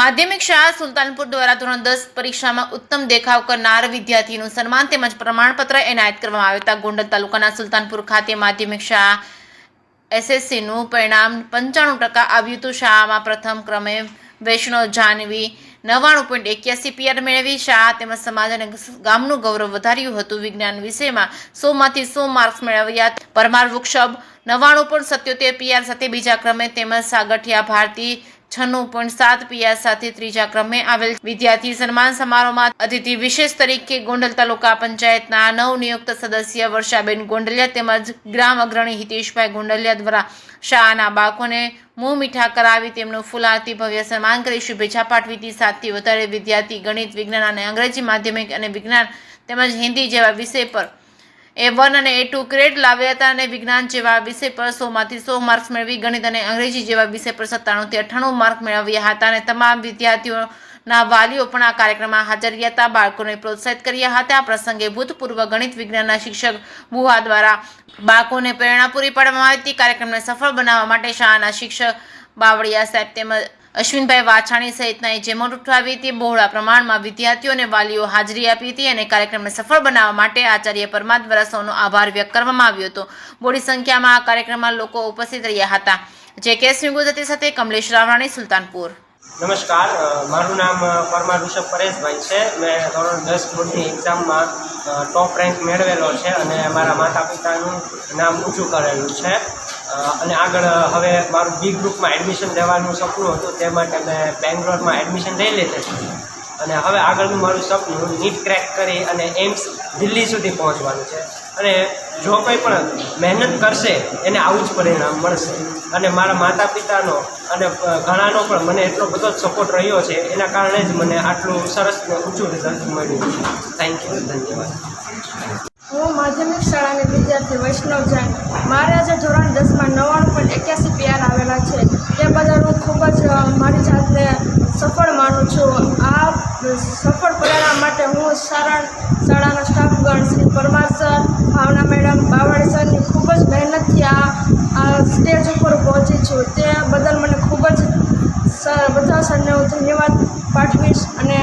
માધ્યમિક શાળા સુલતાનપુર દ્વારા ધોરણ દસ પરીક્ષામાં ઉત્તમ દેખાવ કરનાર વિદ્યાર્થીનું સન્માન તેમજ પ્રમાણપત્ર એનાયત કરવામાં આવ્યું ગોંડલ તાલુકાના સુલતાનપુર ખાતે માધ્યમિક શાળા એસએસસીનું પરિણામ પંચાણું ટકા આવ્યું હતું. શાળામાં પ્રથમ ક્રમે વૈષ્ણવ જાનવી નવ્વાણું પોઈન્ટ એક્યાસી પીઆર મેળવી. શાળા તેમજ સમાજ અને ગામનું ગૌરવ વધાર્યું હતું. વિજ્ઞાન વિષયમાં સોમાંથી સો માર્ક્સ મેળવ્યા. પરમાર વૃક્ષભ નવ્વાણું પોઈન્ટ સત્યોતેર પીઆર સાથે બીજા ક્રમે તેમજ સાગઠિયા ભારતી છન્નું પોઈન્ટ સાત પીઆર સાથે ત્રીજા ક્રમે આવેલ વિદ્યાર્થી સન્માન સમારોહમાં અતિથિ વિશેષ તરીકે ગોંડલ તાલુકા પંચાયતના નવનિયુક્ત સદસ્ય વર્ષાબેન ગોંડલિયા તેમજ ગ્રામ અગ્રણી હિતેશભાઈ ગોંડલિયા દ્વારા શાળાના બાળકોને મું મીઠા કરાવી તેમનું ફૂલાતી ભવ્ય સન્માન કરી શુભેચ્છા પાઠવી હતી સાતથી વધારે વિદ્યાર્થી ગણિત, વિજ્ઞાન અને અંગ્રેજી માધ્યમિક અને વિજ્ઞાન તેમજ હિન્દી જેવા વિષય પર એ વન અને એ ટુ ગ્રેડ લાવ્યા હતા અને વિજ્ઞાન જેવા વિષય પર સોમાંથી સો માર્ક્સ મેળવી, ગણિત અને અંગ્રેજી જેવા વિષય પર સત્તાણુંથી અઠ્ઠાણું માર્ક મેળવ્યા હતા અને તમામ વિદ્યાર્થીઓના વાલીઓ પણ આ કાર્યક્રમમાં હાજર રહ્યા હતા. બાળકોને પ્રોત્સાહિત કર્યા હતા. આ પ્રસંગે ભૂતપૂર્વ ગણિત વિજ્ઞાનના શિક્ષક બુહા દ્વારા બાળકોને પ્રેરણા પૂરી પાડવામાં આવી હતી. કાર્યક્રમને સફળ બનાવવા માટે શાળાના શિક્ષક બાવળિયા સાહેબ તેમજ અશ્વિનભાઈ વાછાણી સહિતના જેમત ઉઠાવી હતી બહોળા પ્રમાણમાં વિદ્યાર્થીઓ અને વાલીઓ હાજરી આપી હતી અને કાર્યક્રમને સફળ બનાવવા માટે આચાર્ય પરમાર દ્વારા સૌનો આભાર વ્યક્ત કરવામાં આવ્યો હતો. મોટી સંખ્યામાં આ કાર્યક્રમમાં લોકો ઉપસ્થિત રહ્યા હતા. જે કેસ ગુજરાતી સાથે કમલેશ રાવરાણી, સુલતાનપુર. નમસ્કાર. મારું નામ પરમાર ઋષભ પરેશભાઈ છે. મેં ધોરણ દસ બોર્ડની એક્ઝામમાં ટોપ રેન્ક મેળવેલો છે અને મારા માતા પિતાનું નામ ઊંચું કરેલું છે. અને આગળ હવે મારું બી ગ્રુપમાં એડમિશન લેવાનું સપનું હતું, તે માટે મેં બેંગ્લોરમાં એડમિશન લઈ લીધું. અને હવે આગળનું મારું સપનું નીટ ક્રેક કરી અને એમ્સ દિલ્હી સુધી પહોંચવાનું છે. અને જો કોઈ પણ મહેનત કરશે, એને આવું જ પરિણામ મળશે. અને મારા માતા પિતાનો અને ઘણાનો પણ મને એટલો બધો જ સપોર્ટ રહ્યો છે, એના કારણે જ મને આટલું સરસ ઊંચું રિઝલ્ટ મળ્યું છે. થેન્ક યુ ધન્યવાદ. હું માધ્યમિક શાળાની વિદ્યાર્થી વૈષ્ણવ જૈન. મારે આજે ધોરણ દસમાં નવ્વાણું પોઈન્ટ એક્યાસી પીઆર આવેલા છે. તે બદલ હું ખૂબ જ મારી જાતને સફળ માનું છું. આ સફળ પરિણામ માટે હું સારણ શાળાના સ્ટાફગણ શ્રી પરમાર સર, ભાવના મેડમ, બાવાડી સરની ખૂબ જ મહેનતથી આ આ સ્ટેજ ઉપર પહોંચી છું. તે બદલ મને ખૂબ જ બધા સરને હું ધન્યવાદ પાઠવીશ અને